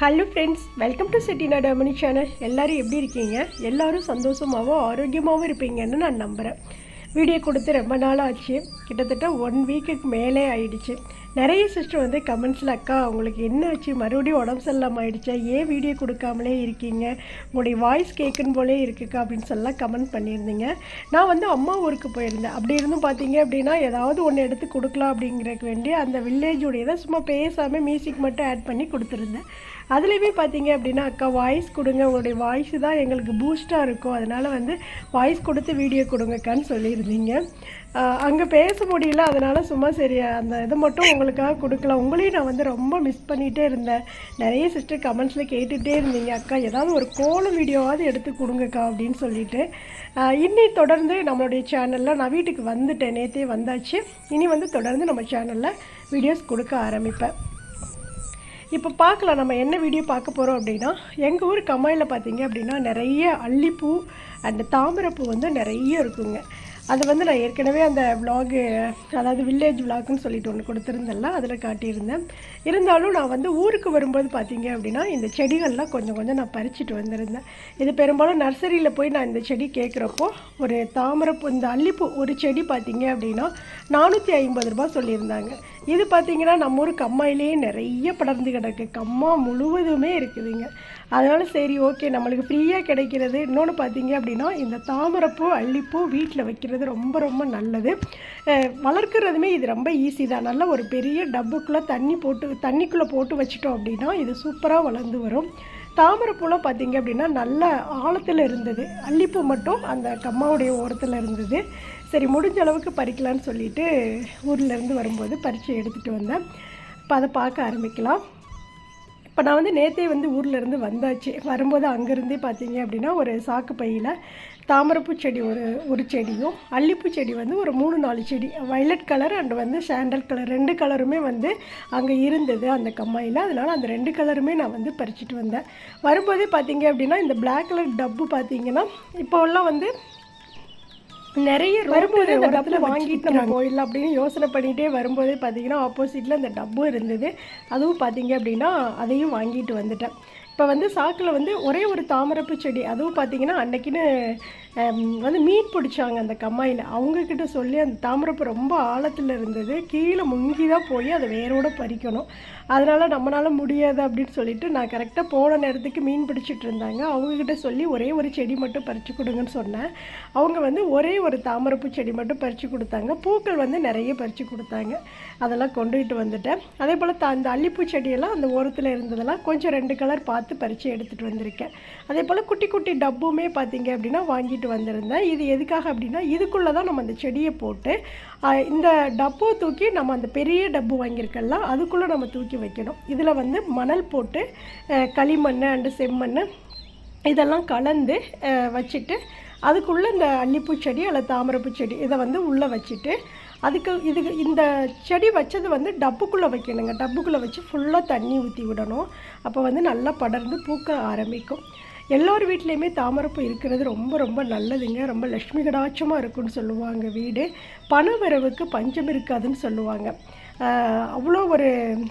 Hello friends welcome to செட்டினா டர்மனி channel எல்லோரும் எப்படி இருக்கீங்க? எல்லோரும் சந்தோஷமாகவும் ஆரோக்கியமாகவும் இருப்பீங்கன்னு நான் நம்புகிறேன் வீடியோ கொடுத்து ரொம்ப நாள் ஆச்சு. கிட்டத்தட்ட ஒன் வீக்குக்கு மேலே ஆயிடுச்சு. நிறைய சிஸ்டர் வந்து கமெண்ட்ஸில் அக்கா உங்களுக்கு என்ன ஆச்சு? மறுபடியும் உடம்பு சரியில்லாமல் ஆயிடுச்சா? ஏன் வீடியோ கொடுக்காமலே இருக்கீங்க? உங்களுடைய வாய்ஸ் கேட்கணும் போலே இருக்குக்கா அப்படின்னு சொல்லலாம் கமெண்ட் பண்ணியிருந்தீங்க. நான் வந்து அம்மா ஊருக்கு போயிருந்தேன். அப்படி இருந்தும் பார்த்தீங்க அப்படின்னா ஏதாவது ஒன்று எடுத்து கொடுக்கலாம் அப்படிங்கிறதுக்கு வேண்டி அந்த வில்லேஜுடையதை சும்மா பேசாமல் மியூசிக் மட்டும் ஆட் பண்ணி கொடுத்துருந்தேன். அதுலேயுமே பார்த்தீங்க அப்படின்னா அக்கா வாய்ஸ் கொடுங்க. உங்களுடைய வாய்ஸ் தான் எங்களுக்கு பூஸ்ட்டாக இருக்கும். அதனால் வந்து வாய்ஸ் கொடுத்து வீடியோ கொடுங்கக்கான்னு சொல்லியிருந்தீங்க. அங்கே பேச முடியல. அதனால் சும்மா சரி அந்த இதை மட்டும் உங்களுக்கு உங்களுக்காக கொடுக்கலாம் உங்களையும் நான் வந்து ரொம்ப மிஸ் பண்ணிகிட்டே இருந்தேன். நிறைய சிஸ்டர் கமெண்ட்ஸில் கேட்டுகிட்டே இருந்தீங்க. அக்கா ஏதாவது ஒரு கோலம் வீடியோவாவது எடுத்து கொடுங்கக்கா அப்படின்னு சொல்லிட்டு. இன்னி தொடர்ந்து நம்மளுடைய சேனலில் நான் வீட்டுக்கு வந்துட்டேன். நேற்றே வந்தாச்சு. இனி வந்து தொடர்ந்து நம்ம சேனலில் வீடியோஸ் கொடுக்க ஆரம்பிப்பேன். இப்போ பார்க்கலாம். நம்ம என்ன வீடியோ பார்க்க போகிறோம் அப்படின்னா எங்கள் ஊர் கமாயில் பார்த்தீங்க அப்படின்னா நிறைய அல்லிப்பூ அண்ட் தாமரைப்பூ வந்து நிறைய இருக்குங்க. அது வந்து நான் ஏற்கனவே அந்த விலாகு அதாவது வில்லேஜ் விலாக்னு சொல்லிட்டு ஒன்று கொடுத்துருந்தேன்ல அதில் காட்டியிருந்தேன். இருந்தாலும் நான் வந்து ஊருக்கு வரும்போது பார்த்தீங்க அப்படின்னா இந்த செடிகள்லாம் கொஞ்சம் கொஞ்சம் நான் பறிச்சுட்டு வந்திருந்தேன். இது பெரும்பாலும் நர்சரியில் போய் நான் இந்த செடி கேட்குறப்போ ஒரு தாமரைப்பூ இந்த அல்லிப்பூ ஒரு செடி பார்த்தீங்க அப்படின்னா நானூற்றி ஐம்பது ரூபா சொல்லியிருந்தாங்க. இது பார்த்திங்கன்னா நம்ம ஊர் கம்மாயிலேயே நிறைய படர்ந்து கிடக்கு. கம்மா முழுவதுமே இருக்குதுங்க. அதனால் சரி ஓகே நம்மளுக்கு ஃப்ரீயாக கிடைக்கிறது. இன்னொன்று பார்த்தீங்க அப்படின்னா இந்த தாமரைப்பூ அள்ளிப்பூ வீட்டில் வைக்கிறது ரொம்ப ரொம்ப நல்லது. வளர்க்குறதுமே இது ரொம்ப ஈஸி தான். நல்ல ஒரு பெரிய டப்புக்குள்ளே தண்ணி போட்டு தண்ணிக்குள்ளே போட்டு வச்சிட்டோம் அப்படின்னா இது சூப்பராக வளர்ந்து வரும். தாமரைப்பூலாம் பார்த்தீங்க அப்படின்னா நல்ல ஆழத்தில் இருந்தது. அள்ளிப்பூ மட்டும் அந்த கம்மாவுடைய ஓரத்தில் இருந்தது. சரி முடிஞ்ச அளவுக்கு பறிக்கலான்னு சொல்லிட்டு ஊர்லேருந்து வரும்போது பறித்து எடுத்துகிட்டு வந்தேன். இப்போ அதை பார்க்க ஆரம்பிக்கலாம். இப்போ நான் வந்து நேற்றே வந்து ஊர்லேருந்து வந்தாச்சு. வரும்போது அங்கேருந்தே பார்த்தீங்க அப்படின்னா ஒரு சாக்கு பையில் தாமரைப்பூ செடி ஒரு ஒரு செடியும் அல்லிப்பூ செடி வந்து ஒரு மூணு நாலு செடி வைலட் கலர் அண்ட் வந்து சாண்டல் கலர் ரெண்டு கலருமே வந்து அங்கே இருந்தது அந்த கம்மாயில். அதனால் அந்த ரெண்டு கலருமே நான் வந்து பறிச்சுட்டு வந்தேன். வரும்போதே பார்த்தீங்க அப்படின்னா இந்த பிளாக் கலர் டப்பு பார்த்தீங்கன்னா இப்போல்லாம் வந்து நிறைய வரும்போது இந்த டப்பில் வாங்கிட்டு நம்ம போயிடலாம் அப்படின்னு யோசனை பண்ணிகிட்டே வரும்போதே பார்த்தீங்கன்னா ஆப்போசிட்டில் அந்த டப்பும் இருந்தது. அதுவும் பார்த்தீங்க அப்படின்னா அதையும் வாங்கிட்டு வந்துட்டேன். இப்போ வந்து சாக்கில் வந்து ஒரே ஒரு தாமரப்பு செடி. அதுவும் பார்த்தீங்கன்னா அன்னைக்குன்னு வந்து மீன் பிடிச்சாங்க அந்த கம்மாயில். அவங்கக்கிட்ட சொல்லி அந்த தாமரப்பு ரொம்ப ஆழத்தில் இருந்தது. கீழே முங்கி தான் போய் அதை வேரோடு பறிக்கணும். அதனால் நம்மளால் முடியாது அப்படின்னு சொல்லிட்டு நான் கரெக்டாக போன நேரத்துக்கு மீன் பிடிச்சிட்டு இருந்தாங்க. அவங்கக்கிட்ட சொல்லி ஒரே ஒரு செடி மட்டும் பறித்து கொடுங்கன்னு சொன்னேன். அவங்க வந்து ஒரே ஒரு தாமரப்பு செடி மட்டும் பறித்து கொடுத்தாங்க. பூக்கள் வந்து நிறைய பறித்து கொடுத்தாங்க. அதெல்லாம் கொண்டுகிட்டு வந்துட்டேன். அதே போல் த அந்த அல்லிப்பூ செடியெல்லாம் அந்த ஓரத்தில் இருந்ததெல்லாம் கொஞ்சம் ரெண்டு கலர் பார்த்து பறித்து எடுத்துகிட்டு வந்திருக்கேன். அதே போல் குட்டி குட்டி டப்புமே பார்த்தீங்க அப்படின்னா வாங்கிட்டு வந்திருந்தேன். இது எதுக்காக அப்படின்னா இதுக்குள்ளே தான் நம்ம அந்த செடியை போட்டு இந்த டப்போ தூக்கி நம்ம அந்த பெரிய டப்பு வாங்கியிருக்கல அதுக்குள்ளே நம்ம தூக்கி வைக்கணும். இதில் வந்து மணல் போட்டு களிமண் அண்டு செம்மண் இதெல்லாம் கலந்து வச்சுட்டு அதுக்குள்ளே இந்த அல்லிப்பூ செடி அல்லது தாமரைப்பூ செடி இதை வந்து உள்ளே வச்சுட்டு அதுக்கு இதுக்கு இந்த செடி வச்சது வந்து டப்புக்குள்ளே வைக்கணுங்க. டப்புக்குள்ளே வச்சு ஃபுல்லாக தண்ணி ஊற்றி விடணும். அப்போ வந்து நல்லா படர்ந்து பூக்க ஆரம்பிக்கும். எல்லார் வீட்லேயுமே தாமரைப்பூ இருக்கிறது ரொம்ப ரொம்ப நல்லதுங்க. ரொம்ப லக்ஷ்மி கடாட்சமாக இருக்குன்னு சொல்லுவாங்க வீடு. பண வரவுக்கு பஞ்சம் இருக்காதுன்னு சொல்லுவாங்க. அவ்வளோ ஒரு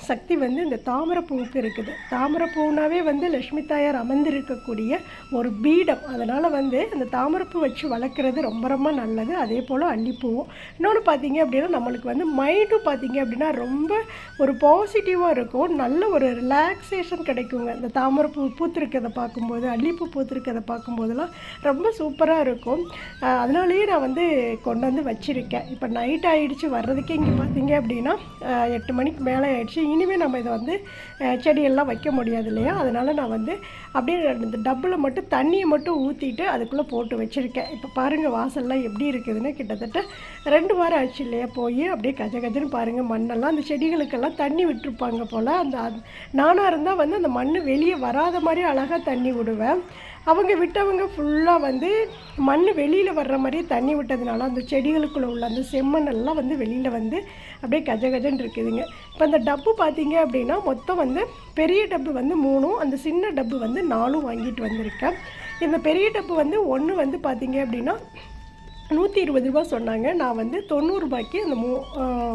சக்தி வந்து இந்த தாமரைப்பூவுக்கு இருக்குது. தாமரைப்பூனாவே வந்து லக்ஷ்மி தாயார் அமர்ந்திருக்கக்கூடிய ஒரு பீடம். அதனால் வந்து அந்த தாமரைப்பூ வச்சு வளர்க்குறது ரொம்ப ரொம்ப நல்லது. அதே போல் அல்லிப்பூவும் இன்னொன்று பார்த்தீங்க அப்படின்னா நம்மளுக்கு வந்து மைண்டும் பார்த்தீங்க அப்படின்னா ரொம்ப ஒரு பாசிட்டிவாக இருக்கும். நல்ல ஒரு ரிலாக்ஸேஷன் கிடைக்குங்க. இந்த தாமரைப்பூ பூத்திருக்கிறத பார்க்கும்போது அல்லிப்பூ பூத்திருக்கிறத பார்க்கும்போதெல்லாம் ரொம்ப சூப்பராக இருக்கும். அதனாலேயே நான் வந்து கொண்டு வந்து வச்சுருக்கேன். இப்போ நைட் ஆகிடுச்சு வர்றதுக்கே இங்கே பார்த்தீங்க அப்படின்னா எட்டு மணிக்கு மேலே ஆயிடுச்சு. இனிமேல் நம்ம இதை வந்து செடியெல்லாம் வைக்க முடியாது இல்லையா? அதனால் நான் வந்து அப்படியே இந்த டப்பில் மட்டும் தண்ணியை மட்டும் ஊற்றிட்டு அதுக்குள்ளே போட்டு வச்சுருக்கேன். இப்போ பாருங்கள் வாசல்லாம் எப்படி இருக்குதுன்னு கிட்டத்தட்ட ரெண்டு வாரம் ஆச்சு இல்லையா போய் அப்படியே கஜ கஜன்னு பாருங்கள் மண்ணெல்லாம் அந்த செடிகளுக்கெல்லாம் தண்ணி விட்டுருப்பாங்க போல். அந்த நானாக இருந்தால் வந்து அந்த மண் வெளியே வராத மாதிரி அழகாக தண்ணி விடுவேன். அவங்க விட்டவங்க ஃபுல்லாக வந்து மண் வெளியில் வர்ற மாதிரியே தண்ணி விட்டதுனால அந்த செடிகளுக்குள்ளே உள்ள அந்த செம்மண்ணெல்லாம் வந்து வெளியில் வந்து அப்படியே கஜ கஜன்னு இருக்குதுங்க. இப்போ அந்த டப்பு பார்த்தீங்க அப்படின்னா மொத்தம் வந்து பெரிய டப்பு வந்து மூணும் அந்த சின்ன டப்பு வந்து நாலும் வாங்கிட்டு வந்திருக்கேன். இந்த பெரிய டப்பு வந்து ஒன்று வந்து பார்த்தீங்க அப்படின்னா நூற்றி இருபது ரூபா சொன்னாங்க. நான் வந்து தொண்ணூறுரூபாய்க்கு அந்த மூ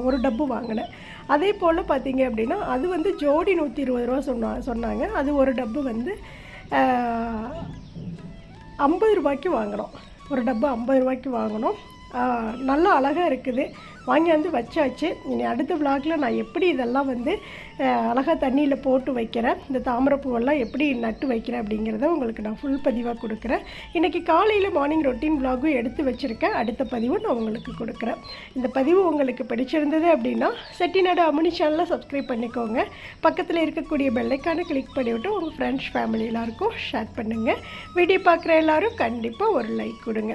ஒரு டப்பு வாங்கினேன். அதே போல் பார்த்தீங்க அப்படின்னா அது வந்து ஜோடி நூற்றி இருபது ரூபா சொன்னா சொன்னாங்க. அது ஒரு டப்பு வந்து ஐம்பது ரூபாய்க்கு வாங்கினோம் ஒரு டப்பா ஐம்பது ரூபாய்க்கு வாங்கினோம். நல்லா அழகாக இருக்குது. வாங்கி வந்து வச்சாச்சு. இனி அடுத்த விளாகில் நான் எப்படி இதெல்லாம் வந்து அழகாக தண்ணியில் போட்டு வைக்கிறேன் இந்த தாமரைப்பூவெல்லாம் எப்படி நட்டு வைக்கிறேன் அப்படிங்கிறத உங்களுக்கு நான் ஃபுல் பதிவாக கொடுக்குறேன். இன்றைக்கி காலையில் மார்னிங் ரொட்டீன் விளாகும் எடுத்து வச்சுருக்கேன். அடுத்த பதிவும் நான் உங்களுக்கு கொடுக்குறேன். இந்த பதிவு உங்களுக்கு பிடிச்சிருந்தது அப்படின்னா செட்டிநாடு அமுனி சேனலை சப்ஸ்கிரைப் பண்ணிக்கோங்க. பக்கத்தில் இருக்கக்கூடிய பெல்லைக்கான கிளிக் பண்ணிவிட்டு உங்கள் ஃப்ரெண்ட்ஸ் ஃபேமிலி எல்லாருக்கும் ஷேர் பண்ணுங்கள் வீடியோ பார்க்குற எல்லாரும் கண்டிப்பாக ஒரு லைக் கொடுங்க.